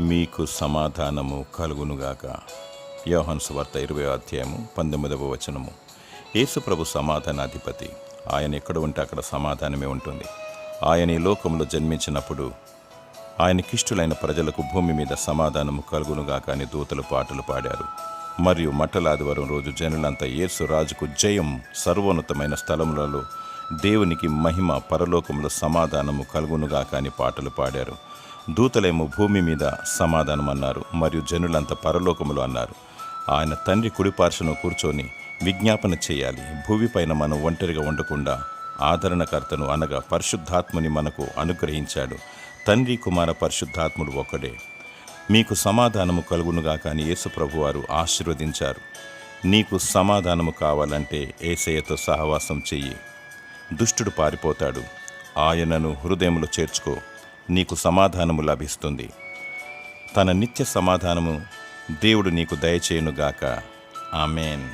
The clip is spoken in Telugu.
మీకు సమాధానము కలుగునుగాక. యోహన్స్ వార్త ఇరవై అధ్యాయము పంతొమ్మిదవ వచనము. యేసుప్రభు సమాధానాధిపతి. ఆయన ఎక్కడ ఉంటే అక్కడ సమాధానమే ఉంటుంది. ఆయన ఈ లోకంలో జన్మించినప్పుడు ఆయనకిష్టులైన ప్రజలకు భూమి మీద సమాధానము కలుగునుగాక అని దూతలు పాటలు పాడారు. మరియు మట్టలాదివారం రోజు జనులంతా యేసు రాజుకు జయం సర్వోన్నతమైన స్థలములలో దేవునికి మహిమ పరలోకంలో సమాధానము కలుగునుగాక అని పాటలు పాడారు. దూతలేమో భూమి మీద సమాధానం అన్నారు మరియు జనులంతా పరలోకములు అన్నారు. ఆయన తండ్రి కుడిపార్శ్వను కూర్చొని విజ్ఞాపన చేయాలి. భూమిపైన మనం ఒంటరిగా ఉండకుండా ఆదరణకర్తను అనగా పరిశుద్ధాత్మని మనకు అనుగ్రహించాడు. తండ్రి కుమార పరిశుద్ధాత్ముడు ఒక్కడే మీకు సమాధానము కలుగునుగా కానీ యేసు ప్రభువారు ఆశీర్వదించారు. నీకు సమాధానము కావాలంటే ఏసయ్యతో సహవాసం చెయ్యి. దుష్టుడు పారిపోతాడు. ఆయనను హృదయంలో చేర్చుకో. నీకు సమాధానము లభిస్తుంది. తన నిత్య సమాధానము దేవుడు నీకు దయచేయునుగాక. ఆమెన్.